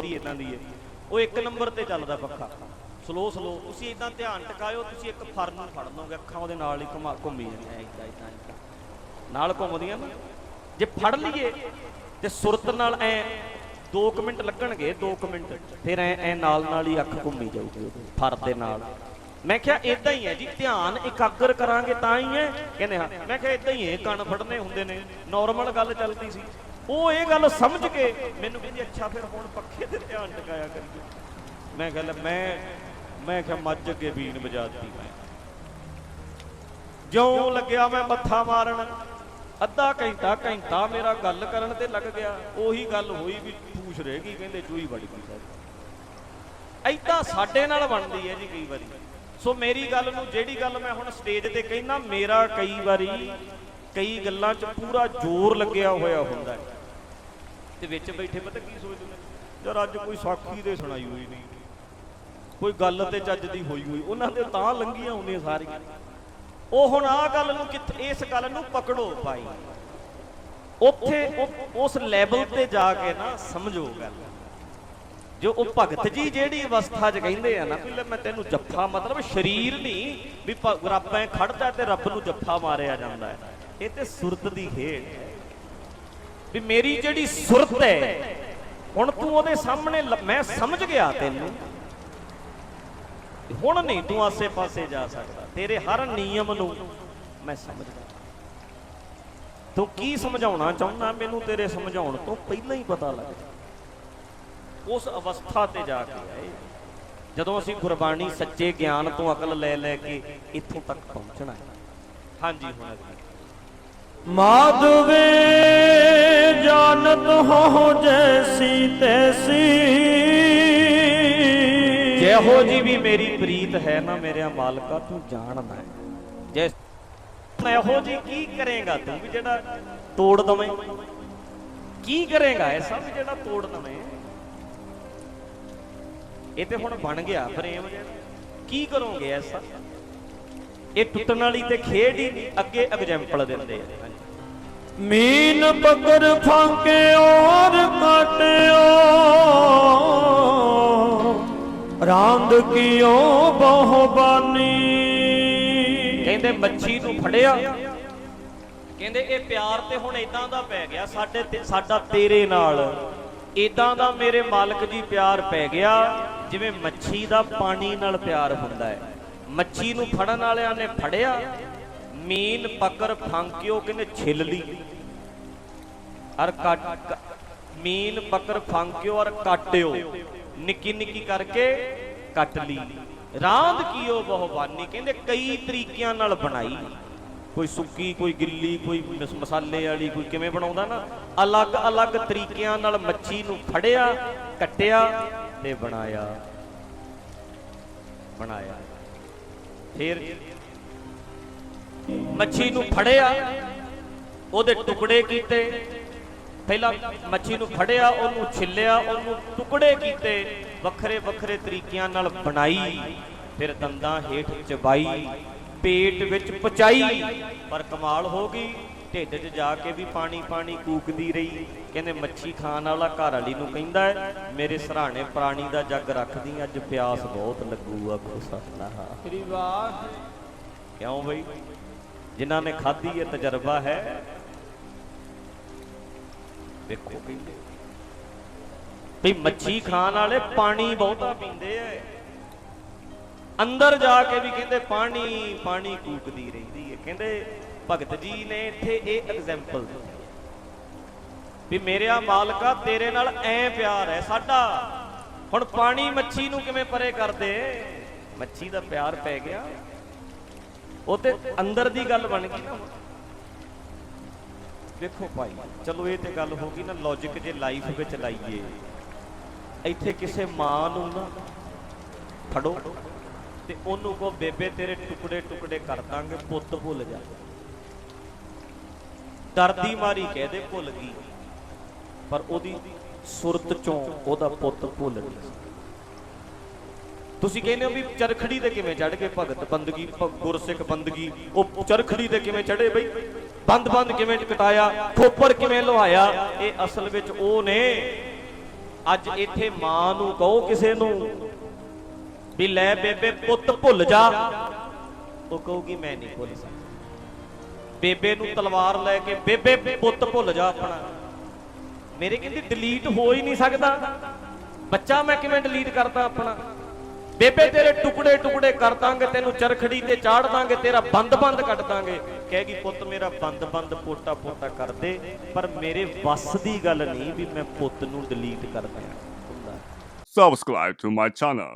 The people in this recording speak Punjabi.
ਦੀ ਇਦਾਂ ਦੀ ਹੈ। ਉਹ ਇੱਕ ਨੰਬਰ ਤੇ ਚੱਲਦਾ ਪੱਖਾ। ਸਲੋ ਸਲੋ ਤੁਸੀਂ ਇਦਾਂ ਧਿਆਨ ਟਿਕਾਇਓ, ਤੁਸੀਂ ਇੱਕ ਫਰ ਨੂੰ ਫੜ ਲਓਗੇ, ਅੱਖਾਂ ਉਹਦੇ ਨਾਲ ਹੀ ਘੁਮਾ ਘੁੰਮੀ ਜਾਂਦੀਆਂ ਇਦਾਂ ਇਦਾਂ ਨਾਲ ਘੁੰਮਦੀਆਂ ਨਾ। ਜੇ ਫੜ ਲਈਏ, ਤੇ ਸੁਰਤ ਨਾਲ ਐ 2 ਮਿੰਟ ਲੱਗਣਗੇ 2 ਮਿੰਟ। ਫਿਰ ਐ ਐ ਨਾਲ ਨਾਲ ਹੀ ਅੱਖ ਘੁੰਮੀ ਜਾਊਗੀ ਫਰ ਦੇ ਨਾਲ। ਮੈਂ ਕਿਹਾ ਇਦਾਂ ਹੀ ਹੈ ਜੀ, ਧਿਆਨ ਇਕਾਗਰ ਕਰਾਂਗੇ ਤਾਂ ਹੀ ਹੈ। ਕਹਿੰਦੇ ਹਾਂ, ਮੈਂ ਕਿਹਾ ਇਦਾਂ ਹੀ ਹੈ ਕੰਨ ਫੜਨੇ ਹੁੰਦੇ ਨੇ। ਨਾਰਮਲ ਗੱਲ ਚੱਲਦੀ ਸੀ। ਉਹ ਇਹ ਗੱਲ ਸਮਝ ਕੇ ਮੈਨੂੰ ਕਹਿੰਦੀ, ਅੱਛਾ ਫਿਰ ਹੁਣ ਪੱਖੇ ਤੇ ਧਿਆਨ ਟਿਕਾਇਆ ਕਰੀਏ। ਮੈਂ ਕਿਹਾ ਮੈਂ ਮੈਂ ਕਿਹਾ, ਮੱਝ ਅੱਗੇ ਬੀਨ ਵਜਾਤੀ ਮੈਂ। ਜਿਉਂ ਲੱਗਿਆ ਮੈਂ ਮੱਥਾ ਮਾਰਨ, ਅੱਧਾ ਘੰਟਾ ਘੰਟਾ ਮੇਰਾ ਗੱਲ ਕਰਨ ਤੇ ਲੱਗ ਗਿਆ। ਉਹੀ ਗੱਲ ਹੋਈ ਵੀ ਪੂਛ ਰਹਿ ਗਈ, ਕਹਿੰਦੇ ਚੂਹੀ ਵੜ ਗਈ ਸਾਡੀ ਐਦਾਂ ਸਾਡੇ ਨਾਲ ਬਣਦੀ ਹੈ ਜੀ ਕਈ ਵਾਰੀ। ਸੋ ਮੇਰੀ ਗੱਲ ਨੂੰ, ਜਿਹੜੀ ਗੱਲ ਮੈਂ ਹੁਣ ਸਟੇਜ ਤੇ ਕਹਿਣਾ ਮੇਰਾ ਕਈ ਵਾਰੀ ਕਈ ਗੱਲਾਂ 'ਚ ਪੂਰਾ ਜ਼ੋਰ ਲੱਗਿਆ ਹੋਇਆ ਹੁੰਦਾ ਹੈ। ਤੇ ਵਿੱਚ ਬੈਠੇ ਪਤਾ ਕੀ ਸੋਚਦੇ ਨੇ? ਯਾਰ ਅੱਜ ਕੋਈ ਸਾਖੀ ਦੇ ਸੁਣਾਈ ਹੋਈ ਨਹੀਂ। ਕੋਈ ਗੱਲ ਤੇ ਚੱਜ ਦੀ ਹੋਈ ਹੋਈ। ਉਹਨਾਂ ਦੇ ਤਾਂ ਲੰਗੀਆਂ ਹੁੰਦੀਆਂ ਸਾਰੀਆਂ। ਉਹ ਹੁਣ ਆਹ ਗੱਲ ਨੂੰ ਕਿੱਥੇ ਇਸ ਗੱਲ ਨੂੰ ਪਕੜੋ ਭਾਈ। ਉੱਥੇ ਉਸ ਲੈਵਲ ਤੇ ਜਾ ਕੇ ਨਾ ਸਮਝੋ ਗੱਲ। ਜੋ ਉਹ ਭਗਤ ਜੀ ਜਿਹੜੀ ਅਵਸਥਾ 'ਚ ਕਹਿੰਦੇ ਆ ਨਾ ਵੀ ਲੈ ਮੈਂ ਤੈਨੂੰ ਜੱਫਾ ਮਤਲਬ ਸਰੀਰ ਨਹੀਂ ਵੀ ਰੱਬ ਐ ਖੜਦਾ ਤੇ ਰੱਬ ਨੂੰ ਜੱਫਾ ਮਾਰਿਆ ਜਾਂਦਾ ਹੈ। ਇਹ ਤੇ ਸੁਰਤ ਦੀ ਖੇਡ ਵੀ ਮੇਰੀ ਜਿਹੜੀ ਸੁਰਤ ਹੈ, ਹੁਣ ਤੂੰ ਉਹਦੇ ਸਾਹਮਣੇ ਮੈਂ ਸਮਝ ਗਿਆ ਤੈਨੂੰ। ਹੁਣ ਨਹੀਂ ਤੂੰ ਆਸੇ-ਪਾਸੇ ਜਾ ਸਕਦਾ। ਤੇਰੇ ਹਰ ਨਿਯਮ ਨੂੰ ਮੈਂ ਸਮਝਦਾ ਤੂੰ ਕੀ ਸਮਝਾਉਣਾ ਚਾਹੁੰਦਾ? ਮੈਨੂੰ ਤੇਰੇ ਸਮਝਾਉਣ ਤੋਂ ਪਹਿਲਾਂ ਹੀ ਪਤਾ ਲੱਗ ਗਿਆ ਉਸ ਅਵਸਥਾ ਤੇ ਜਾ ਕੇ ਆਏ। ਜਦੋਂ ਅਸੀਂ ਗੁਰਬਾਣੀ ਸੱਚੇ ਗਿਆਨ ਤੋਂ ਅਕਲ ਲੈ ਲੈ ਕੇ ਇੱਥੋਂ ਤੱਕ ਪਹੁੰਚਣਾ ਹੈ। ਹਾਂਜੀ, ਹੁਣ ਅਗਲੀ। ਮਾਧਵੇ ਜਾਣਤ ਹੋ ਜੈਸੀ ਤੈਸੀ। ਜਿਹੋ ਜੀ ਵੀ ਮੇਰੀ ਪ੍ਰੀਤ ਹੈ ਨਾ ਮੇਰਿਆ ਮਾਲਕਾ, ਤੂੰ ਜਾਣਦਾ ਹੈ। ਜੈ ਇਹੋ ਜੀ ਕੀ ਕਰੇਗਾ, ਤੂੰ ਵੀ ਜਿਹੜਾ ਤੋੜ ਦਵੇਂ। ਕੀ ਕਰੇਗਾ, ਐਸਾ ਵੀ ਜਿਹੜਾ ਤੋੜ ਦਵੇਂ। ਇਹ ਤੇ ਹੁਣ ਬਣ ਗਿਆ ਫਰੇਮ ਕੀ ਕਰੋਗੇ ਐਸਾ? ਇਹ ਟੁੱਟਣ ਵਾਲੀ ਤੇ ਖੇਡ ਹੀ ਨਹੀਂ, ਅੱਗੇ ਐਗਜੈਂਪਲ ਦਿੰਦੇ ਆ। ਮੀਨ ਪਕੜ ਫਾਂਕੇ ਔਰ ਕਾਟਿਓ। ਰਾਂਦ ਕੀਓ ਬਹੁ ਕਹਿੰਦੇ ਮੱਛੀ ਨੂੰ ਫੜਿਆ। ਕਹਿੰਦੇ ਇਹ ਪਿਆਰ ਤੇ ਹੁਣ ਇਦਾਂ ਦਾ ਪੈ ਗਿਆ ਸਾਡੇ ਤੇ ਸਾਡਾ ਤੇਰੇ ਨਾਲ। ਇਦਾਂ ਦਾ ਮੇਰੇ ਮਾਲਕ ਜੀ ਪਿਆਰ ਪੈ ਗਿਆ, ਜਿਵੇਂ ਮੱਛੀ ਦਾ ਪਾਣੀ ਨਾਲ ਪਿਆਰ ਹੁੰਦਾ ਹੈ। ਮੱਛੀ ਨੂੰ ਫੜਨ ਵਾਲਿਆਂ ਨੇ ਫੜਿਆ ਮੀਨ ਪਕੜ ਫਾਂਕਿਓ ਕਹਿੰਦੇ ਛਿੱਲ ਲਈ ਅਰ ਕੱਟ ਮੀਨ ਪਕੜ ਫਾਂਕਿਓ ਅਰ ਕਾਟਿਓ। ਨਿੱਕੀ ਨਿੱਕੀ ਕਰਕੇ ਕੱਟ ਲਈ ਰਾਂਦ ਕੀਓ ਬਹੁਬਾਨੀ, ਕਹਿੰਦੇ ਕਈ ਤਰੀਕਿਆਂ ਨਾਲ ਬਣਾਈ। ਕੋਈ ਸੁੱਕੀ, ਕੋਈ ਗਿੱਲੀ, ਕੋਈ ਮਸਾਲੇ ਵਾਲੀ, ਕੋਈ ਕਿਵੇਂ ਬਣਾਉਂਦਾ ਨਾ ਅਲੱਗ-ਅਲੱਗ ਤਰੀਕਿਆਂ ਨਾਲ ਮੱਛੀ ਨੂੰ ਫੜਿਆ, ਕੱਟਿਆ ਤੇ ਬਣਾਇਆ। ਬਣਾਇਆ। ਫਿਰ ਮੱਛੀ ਨੂੰ ਫੜਿਆ ਉਹਦੇ ਟੁਕੜੇ ਕੀਤੇ। ਪਹਿਲਾਂ ਮੱਛੀ ਨੂੰ ਫੜਿਆ ਉਹਨੂੰ ਛਿੱਲਿਆ ਉਹਨੂੰ ਟੁਕੜੇ ਕੀਤੇ ਵੱਖਰੇ ਵੱਖਰੇ ਤਰੀਕਿਆਂ ਨਾਲ ਬਣਾਈ ਫਿਰ ਦੰਦਾਂ ਹੇਠ ਚਬਾਈ ਪੇਟ ਵਿੱਚ ਪਚਾਈ ਪਰ ਕਮਾਲ ਹੋ ਗਈ। ਢਿੱਡ 'ਚ ਜਾ ਕੇ ਵੀ ਪਾਣੀ ਪਾਣੀ ਕੂਕਦੀ ਰਹੀ। ਕਹਿੰਦੇ ਮੱਛੀ ਖਾਣ ਵਾਲਾ ਘਰ ਵਾਲੀ ਨੂੰ ਕਹਿੰਦਾ ਹੈ, ਮੇਰੇ ਸਰਾਣੇ ਪ੍ਰਾਣੀ ਦਾ ਜੱਗ ਰੱਖਦੀ ਅੱਜ ਪਿਆਸ ਬਹੁਤ ਲੱਗੂ ਸਤਨਾਮ। ਸ੍ਰੀ ਵਾਹ ਕਿਉਂ ਬਈ? ਜਿਨ੍ਹਾਂ ਨੇ ਖਾਧੀ ਹੈ ਤਜਰਬਾ ਹੈ, ਵੇਖੋ। ਕਹਿੰਦੇ ਵੀ ਮੱਛੀ ਖਾਣ ਵਾਲੇ ਪਾਣੀ ਬਹੁਤਾ ਪੀਂਦੇ ਐ ਅੰਦਰ ਜਾ ਕੇ ਵੀ ਕਹਿੰਦੇ ਪਾਣੀ ਪਾਣੀ ਕੂਕਦੀ ਰਹਿੰਦੀ ਹੈ। ਕਹਿੰਦੇ ਭਗਤ ਜੀ ਨੇ ਇੱਥੇ ਇਹ ਐਗਜੈਂਪਲ ਐਗਜ਼ਾਮਪਲ ਵੀ ਮੇਰਿਆ ਮਾਲਕਾ ਤੇਰੇ ਨਾਲ ਐ ਪਿਆਰ ਹੈ, ਸਾਡਾ। ਹੁਣ ਪਾਣੀ ਮੱਛੀ ਨੂੰ ਕਿਵੇਂ ਪਰੇ ਕਰਦੇ? ਮੱਛੀ ਦਾ ਪਿਆਰ ਪੈ ਗਿਆ। ਉਹ ਤੇ ਅੰਦਰ ਦੀ ਗੱਲ ਬਣ ਗਈ ਨਾ ਵੇਖੋ ਭਾਈ, ਚਲੋ ਇਹ ਤੇ ਗੱਲ ਹੋ ਗਈ ਨਾ ਲੌਜੀਕ ਜੇ ਲਾਈਫ ਵਿੱਚ ਲਾਈਏ, ਇੱਥੇ ਕਿਸੇ ਮਾਂ ਨੂੰ ਨਾ ਫੜੋ ਤੇ ਉਹਨੂੰ ਕੋ ਬੇਬੇ, ਤੇਰੇ ਟੁਕੜੇ ਟੁਕੜੇ ਕਰ ਦਾਂਗੇ, ਪੁੱਤ ਭੁੱਲ ਜਾ। ਡਰਦੀ ਮਾਰੀ ਕਹਿ ਦੇ ਭੁੱਲ ਗਈ, ਪਰ ਉਹਦੀ ਸੁਰਤ ਚੋਂ ਉਹਦਾ ਪੁੱਤ ਭੁੱਲ ਨਹੀਂ ਤੁਸੀਂ ਕਹਿੰਦੇ ਹੋ ਵੀ ਚਰਖੜੀ ਤੇ ਕਿਵੇਂ ਚੜ ਕੇ ਭਗਤ ਬੰਦਗੀ, ਭ- ਗੁਰਸਿੱਖ ਬੰਦਗੀ। ਉਹ ਚਰਖੜੀ ਤੇ ਕਿਵੇਂ ਚੜੇ ਬਈ? ਬੰਦ ਬੰਦ ਕਿਵੇਂ ਕਟਾਇਆ ਖੋਪਰ ਕਿਵੇਂ ਲੁਹਾਇਆ? ਇਹ ਅਸਲ ਵਿੱਚ ਉਹ ਨੇ ਅੱਜ ਇੱਥੇ ਮਾਂ ਨੂੰ ਕਹੋ ਕਿਸੇ ਨੂੰ ਵੀ ਲੈ ਬੇਬੇ ਪੁੱਤ ਭੁੱਲ ਜਾ। ਉਹ ਕਹੂਗੀ, ਮੈਂ ਨਹੀਂ ਭੁੱਲ ਸਕਦਾ। ਬੇਬੇ ਨੂੰ ਤਲਵਾਰ ਲੈ ਕੇ, ਬੇਬੇ ਪੁੱਤ ਭੁੱਲ ਜਾ ਆਪਣਾ। ਮੇਰੇ ਕਹਿੰਦੀ ਡਿਲੀਟ ਹੋ ਹੀ ਨਹੀਂ ਸਕਦਾ। ਬੱਚਾ ਮੈਂ ਕਿਵੇਂ ਡਿਲੀਟ ਕਰਦਾ ਆਪਣਾ? ਬੇਬੇ ਤੇਰੇ ਟੁਕੜੇ ਟੁਕੜੇ ਕਰ ਦਾਂਗੇ, ਤੈਨੂੰ ਚਰਖੜੀ ਤੇ ਚਾੜ ਦਾਂਗੇ, ਤੇਰਾ ਬੰਦ ਬੰਦ ਕੱਟ ਦਾਂਗੇ। ਕਹੇਗੀ ਪੁੱਤ, ਮੇਰਾ ਬੰਦ ਬੰਦ ਪੋਟਾ ਪੋਟਾ ਕਰ ਦੇ, ਪਰ ਮੇਰੇ ਵੱਸ ਦੀ ਗੱਲ ਨਹੀਂ ਵੀ ਮੈਂ ਪੁੱਤ ਨੂੰ ਡਿਲੀਟ ਕਰ ਦਿਆਂ। Subscribe to my channel